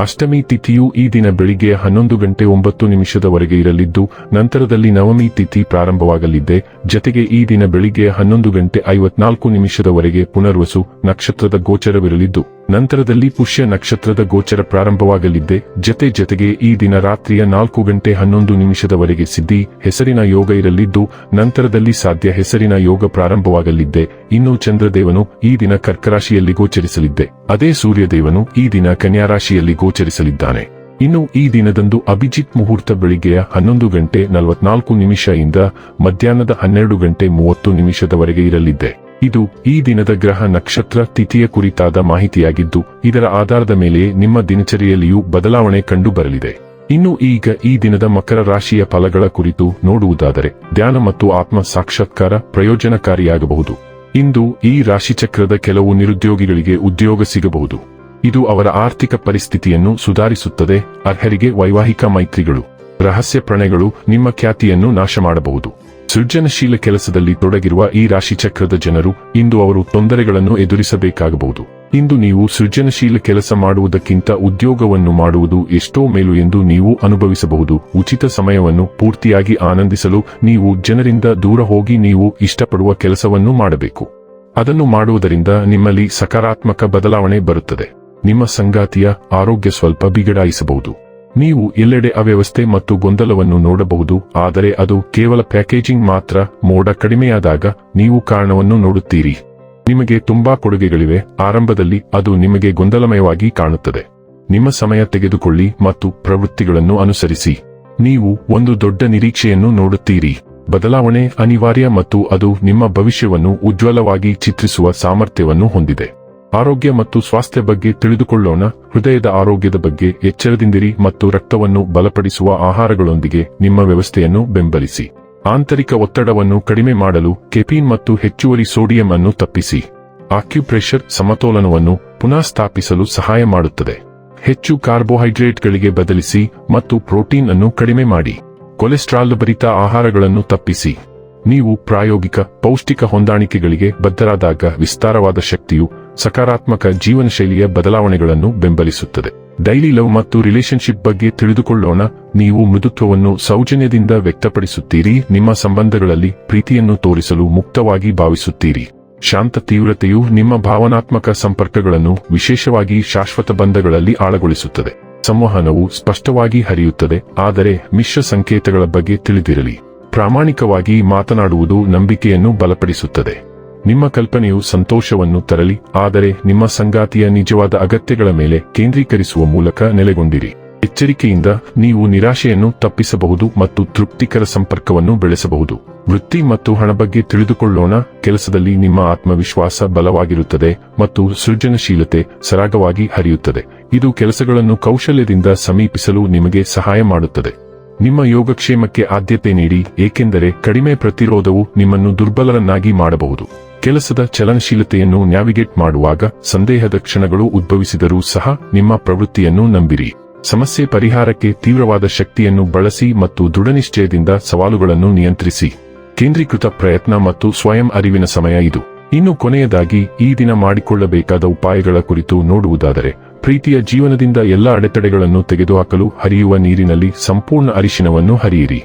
ಅಷ್ಟಮಿ ತಿಥಿಯು ಈ ದಿನ ಬೆಳಿಗ್ಗೆ ಹನ್ನೊಂದು ಗಂಟೆ ಒಂಬತ್ತು ನಿಮಿಷದವರೆಗೆ ಇರಲಿದ್ದು, ನಂತರದಲ್ಲಿ ನವಮಿ ತಿಥಿ ಪ್ರಾರಂಭವಾಗಲಿದೆ. ಜತೆಗೆ ಈ ದಿನ ಬೆಳಿಗ್ಗೆ ಹನ್ನೊಂದು ಗಂಟೆ ಐವತ್ನಾಲ್ಕು ನಿಮಿಷದವರೆಗೆ ಪುನರ್ವಸು ನಕ್ಷತ್ರದ ಗೋಚರವಿರಲಿದ್ದು ನಂತರದಲ್ಲಿ ಪುಷ್ಯ ನಕ್ಷತ್ರದ ಗೋಚರ ಪ್ರಾರಂಭವಾಗಲಿದ್ದೆ. ಜತೆ ಜತೆಗೆ ಈ ದಿನ ರಾತ್ರಿಯ ನಾಲ್ಕು ಗಂಟೆ ಹನ್ನೊಂದು ನಿಮಿಷದವರೆಗೆ ಸಿದ್ಧಿ, ಹೆಸರಿನ ಯೋಗ ಇರಲಿದ್ದು, ನಂತರದಲ್ಲಿ ಸಾಧ್ಯ ಹೆಸರಿನ ಯೋಗ ಪ್ರಾರಂಭವಾಗಲಿದ್ದೆ. ಇನ್ನು ಚಂದ್ರದೇವನು ಈ ದಿನ ಕರ್ಕರಾಶಿಯಲ್ಲಿ ಗೋಚರಿಸಲಿದ್ದೆ. ಅದೇ ಸೂರ್ಯದೇವನು ಈ ದಿನ ಕನ್ಯಾರಾಶಿಯಲ್ಲಿ ಗೋಚರಿಸಲಿದ್ದಾನೆ. ಇನ್ನು ಈ ದಿನದಂದು ಅಭಿಜಿತ್ ಮುಹೂರ್ತ ಬೆಳಿಗ್ಗೆಯ ಹನ್ನೊಂದು ಗಂಟೆ ನಲವತ್ನಾಲ್ಕು ನಿಮಿಷ ಇಂದ ಮಧ್ಯಾಹ್ನದ ಹನ್ನೆರಡು ಗಂಟೆ ಮೂವತ್ತು ನಿಮಿಷದವರೆಗೆ ಇರಲಿದ್ದೆ. ಇದು ಈ ದಿನದ ಗ್ರಹ ನಕ್ಷತ್ರ ತಿಥಿಯ ಕುರಿತಾದ ಮಾಹಿತಿಯಾಗಿದ್ದು, ಇದರ ಆಧಾರದ ಮೇಲೆ ನಿಮ್ಮ ದಿನಚರಿಯಲ್ಲಿಯೂ ಬದಲಾವಣೆ ಕಂಡು ಬರಲಿದೆ ಇನ್ನು ಈಗ ಈ ದಿನದ ಮಕರ ರಾಶಿಯ ಫಲಗಳ ಕುರಿತು ನೋಡುವುದಾದರೆ, ಧ್ಯಾನ ಮತ್ತು ಆತ್ಮ ಸಾಕ್ಷಾತ್ಕಾರ ಪ್ರಯೋಜನಕಾರಿಯಾಗಬಹುದು. ಇಂದು ಈ ರಾಶಿಚಕ್ರದ ಕೆಲವು ನಿರುದ್ಯೋಗಿಗಳಿಗೆ ಉದ್ಯೋಗ ಸಿಗಬಹುದು. ಇದು ಅವರ ಆರ್ಥಿಕ ಪರಿಸ್ಥಿತಿಯನ್ನು ಸುಧಾರಿಸುತ್ತದೆ, ಅರ್ಹರಿಗೆ ವೈವಾಹಿಕ ಮೈತ್ರಿಗಳು, ರಹಸ್ಯ ಪ್ರಣಯಗಳು ನಿಮ್ಮ ಖ್ಯಾತಿಯನ್ನು ನಾಶ ಮಾಡಬಹುದು ಸೃಜನಶೀಲ ಕೆಲಸದಲ್ಲಿ ತೊಡಗಿರುವ ಈ ರಾಶಿಚಕ್ರದ ಜನರು ಇಂದು ಅವರು ತೊಂದರೆಗಳನ್ನು ಎದುರಿಸಬೇಕಾಗಬಹುದು. ಇಂದು ನೀವು ಸೃಜನಶೀಲ ಕೆಲಸ ಮಾಡುವುದಕ್ಕಿಂತ ಉದ್ಯೋಗವನ್ನು ಮಾಡುವುದು ಎಷ್ಟೋ ಮೇಲು ಎಂದು ನೀವು ಅನುಭವಿಸಬಹುದು. ಉಚಿತ ಸಮಯವನ್ನು ಪೂರ್ತಿಯಾಗಿ ಆನಂದಿಸಲು ನೀವು ಜನರಿಂದ ದೂರ ಹೋಗಿ ನೀವು ಇಷ್ಟಪಡುವ ಕೆಲಸವನ್ನು ಮಾಡಬೇಕು. ಅದನ್ನು ಮಾಡುವುದರಿಂದ ನಿಮ್ಮಲ್ಲಿ ಸಕಾರಾತ್ಮಕ ಬದಲಾವಣೆ ಬರುತ್ತದೆ. ನಿಮ್ಮ ಸಂಗಾತಿಯ ಆರೋಗ್ಯ ಸ್ವಲ್ಪ ಬಿಗಡಾಯಿಸಬಹುದು. ನೀವು ಎಲ್ಲೆಡೆ ಅವ್ಯವಸ್ಥೆ ಮತ್ತು ಗೊಂದಲವನ್ನು ನೋಡಬಹುದು, ಆದರೆ ಅದು ಕೇವಲ ಪ್ಯಾಕೇಜಿಂಗ್ ಮಾತ್ರ, ಮೋಡ ಕಡಿಮೆಯಾದಾಗ ನೀವು ಕಾರಣವನ್ನು ನೋಡುತ್ತೀರಿ. ನಿಮಗೆ ತುಂಬಾ ಕೊಡುಗೆಗಳಿವೆ, ಆರಂಭದಲ್ಲಿ ಅದು ನಿಮಗೆ ಗೊಂದಲಮಯವಾಗಿ ಕಾಣುತ್ತದೆ. ನಿಮ್ಮ ಸಮಯ ತೆಗೆದುಕೊಳ್ಳಿ ಮತ್ತು ಪ್ರವೃತ್ತಿಗಳನ್ನು ಅನುಸರಿಸಿ. ನೀವು ಒಂದು ದೊಡ್ಡ ನಿರೀಕ್ಷೆಯನ್ನು ನೋಡುತ್ತೀರಿ. ಬದಲಾವಣೆ ಅನಿವಾರ್ಯ ಮತ್ತು ಅದು ನಿಮ್ಮ ಭವಿಷ್ಯವನ್ನು ಉಜ್ವಲವಾಗಿ ಚಿತ್ರಿಸುವ ಸಾಮರ್ಥ್ಯವನ್ನು ಹೊಂದಿದೆ. ಆರೋಗ್ಯ ಮತ್ತು ಸ್ವಾಸ್ಥ್ಯ ಬಗ್ಗೆ ತಿಳಿದುಕೊಳ್ಳೋಣ. ಹೃದಯದ ಆರೋಗ್ಯದ ಬಗ್ಗೆ ಎಚ್ಚರದಿಂದಿರಿ ಮತ್ತು ರಕ್ತವನ್ನು ಬಲಪಡಿಸುವ ಆಹಾರಗಳೊಂದಿಗೆ ನಿಮ್ಮ ವ್ಯವಸ್ಥೆಯನ್ನು ಬೆಂಬಲಿಸಿ. ಆಂತರಿಕ ಒತ್ತಡವನ್ನು ಕಡಿಮೆ ಮಾಡಲು ಕೆಫೀನ್ ಮತ್ತು ಹೆಚ್ಚುವರಿ ಸೋಡಿಯಂ ಅನ್ನು ತಪ್ಪಿಸಿ. ಆಕ್ಯುಪ್ರೆಷರ್ ಸಮತೋಲನವನ್ನು ಪುನಃ ಸ್ಥಾಪಿಸಲು ಸಹಾಯ ಮಾಡುತ್ತದೆ. ಹೆಚ್ಚು ಕಾರ್ಬೋಹೈಡ್ರೇಟ್ಗಳಿಗೆ ಬದಲಿಸಿ ಮತ್ತು ಪ್ರೋಟೀನ್ ಅನ್ನು ಕಡಿಮೆ ಮಾಡಿ. ಕೊಲೆಸ್ಟ್ರಾಲ್ ಭರಿತ ಆಹಾರಗಳನ್ನು ತಪ್ಪಿಸಿ. ನೀವು ಪ್ರಾಯೋಗಿಕ, ಪೌಷ್ಟಿಕ ಹೊಂದಾಣಿಕೆಗಳಿಗೆ ಬದ್ಧರಾದಾಗ ವಿಸ್ತಾರವಾದ ಶಕ್ತಿಯು ಸಕಾರಾತ್ಮಕ ಜೀವನ ಶೈಲಿಯ ಬದಲಾವಣೆಗಳನ್ನು ಬೆಂಬಲಿಸುತ್ತದೆ. ಡೈಲಿ ಲವ್ ಮತ್ತು ರಿಲೇಶನ್ಶಿಪ್ ಬಗ್ಗೆ ತಿಳಿದುಕೊಳ್ಳೋಣ. ನೀವು ಮೃದುತ್ವವನ್ನು ಸೌಜನ್ಯದಿಂದ ವ್ಯಕ್ತಪಡಿಸುತ್ತೀರಿ. ನಿಮ್ಮ ಸಂಬಂಧಗಳಲ್ಲಿ ಪ್ರೀತಿಯನ್ನು ತೋರಿಸಲು ಮುಕ್ತವಾಗಿ ಭಾವಿಸುತ್ತೀರಿ. ಶಾಂತ ತೀವ್ರತೆಯು ನಿಮ್ಮ ಭಾವನಾತ್ಮಕ ಸಂಪರ್ಕಗಳನ್ನು ವಿಶೇಷವಾಗಿ ಶಾಶ್ವತ ಬಂಧಗಳಲ್ಲಿ ಆಳಗೊಳಿಸುತ್ತದೆ. ಸಂವಹನವು ಸ್ಪಷ್ಟವಾಗಿ ಹರಿಯುತ್ತದೆ, ಆದರೆ ಮಿಶ್ರ ಸಂಕೇತಗಳ ಬಗ್ಗೆ ತಿಳಿದಿರಲಿ. ಪ್ರಾಮಾಣಿಕವಾಗಿ ಮಾತನಾಡುವುದು ನಂಬಿಕೆಯನ್ನು ಬಲಪಡಿಸುತ್ತದೆ. ನಿಮ್ಮ ಕಲ್ಪನೆಯು ಸಂತೋಷವನ್ನು ತರಲಿ, ಆದರೆ ನಿಮ್ಮ ಸಂಗಾತಿಯ ನಿಜವಾದ ಅಗತ್ಯಗಳ ಮೇಲೆ ಕೇಂದ್ರೀಕರಿಸುವ ಮೂಲಕ ನೆಲೆಗೊಂಡಿರಿ. ಎಚ್ಚರಿಕೆಯಿಂದ ನೀವು ನಿರಾಶೆಯನ್ನು ತಪ್ಪಿಸಬಹುದು ಮತ್ತು ತೃಪ್ತಿಕರ ಸಂಪರ್ಕವನ್ನು ಬೆಳೆಸಬಹುದು. ವೃತ್ತಿ ಮತ್ತು ಹಣ ಬಗ್ಗೆ ತಿಳಿದುಕೊಳ್ಳೋಣ, ಕೆಲಸದಲ್ಲಿ ನಿಮ್ಮ ಆತ್ಮವಿಶ್ವಾಸ ಬಲವಾಗಿರುತ್ತದೆ ಮತ್ತು ಸೃಜನಶೀಲತೆ ಸರಾಗವಾಗಿ ಹರಿಯುತ್ತದೆ. ಇದು ಕೆಲಸಗಳನ್ನು ಕೌಶಲ್ಯದಿಂದ ಸಮೀಪಿಸಲು ನಿಮಗೆ ಸಹಾಯ ಮಾಡುತ್ತದೆ. ನಿಮ್ಮ ಯೋಗಕ್ಷೇಮಕ್ಕೆ ಆದ್ಯತೆ ನೀಡಿ, ಏಕೆಂದರೆ ಕಡಿಮೆ ಪ್ರತಿರೋಧವು ನಿಮ್ಮನ್ನು ದುರ್ಬಲರನ್ನಾಗಿ ಮಾಡಬಹುದು. ಕೆಲಸದ ಚಲನಶೀಲತೆಯನ್ನು ನ್ಯಾವಿಗೇಟ್ ಮಾಡುವಾಗ ಸಂದೇಹದ ಕ್ಷಣಗಳು ಉದ್ಭವಿಸಿದರೂ ಸಹ ನಿಮ್ಮ ಪ್ರವೃತ್ತಿಯನ್ನು ನಂಬಿರಿ. ಸಮಸ್ಯೆ ಪರಿಹಾರಕ್ಕೆ ತೀವ್ರವಾದ ಶಕ್ತಿಯನ್ನು ಬಳಸಿ ಮತ್ತು ದೃಢನಿಶ್ಚಯದಿಂದ ಸವಾಲುಗಳನ್ನು ನಿಯಂತ್ರಿಸಿ. ಕೇಂದ್ರೀಕೃತ ಪ್ರಯತ್ನ ಮತ್ತು ಸ್ವಯಂ ಅರಿವಿನ ಸಮಯ ಇದು. ಇನ್ನು ಕೊನೆಯದಾಗಿ, ಈ ದಿನ ಮಾಡಿಕೊಳ್ಳಬೇಕಾದ ಉಪಾಯಗಳ ಕುರಿತು ನೋಡುವುದಾದರೆ, ಪ್ರೀತಿಯ ಜೀವನದಿಂದ ಎಲ್ಲ ಅಡೆತಡೆಗಳನ್ನು ತೆಗೆದುಹಾಕಲು ಹರಿಯುವ ನೀರಿನಲ್ಲಿ ಸಂಪೂರ್ಣ ಅರಿಶಿನವನ್ನು ಹರಿಯಿರಿ.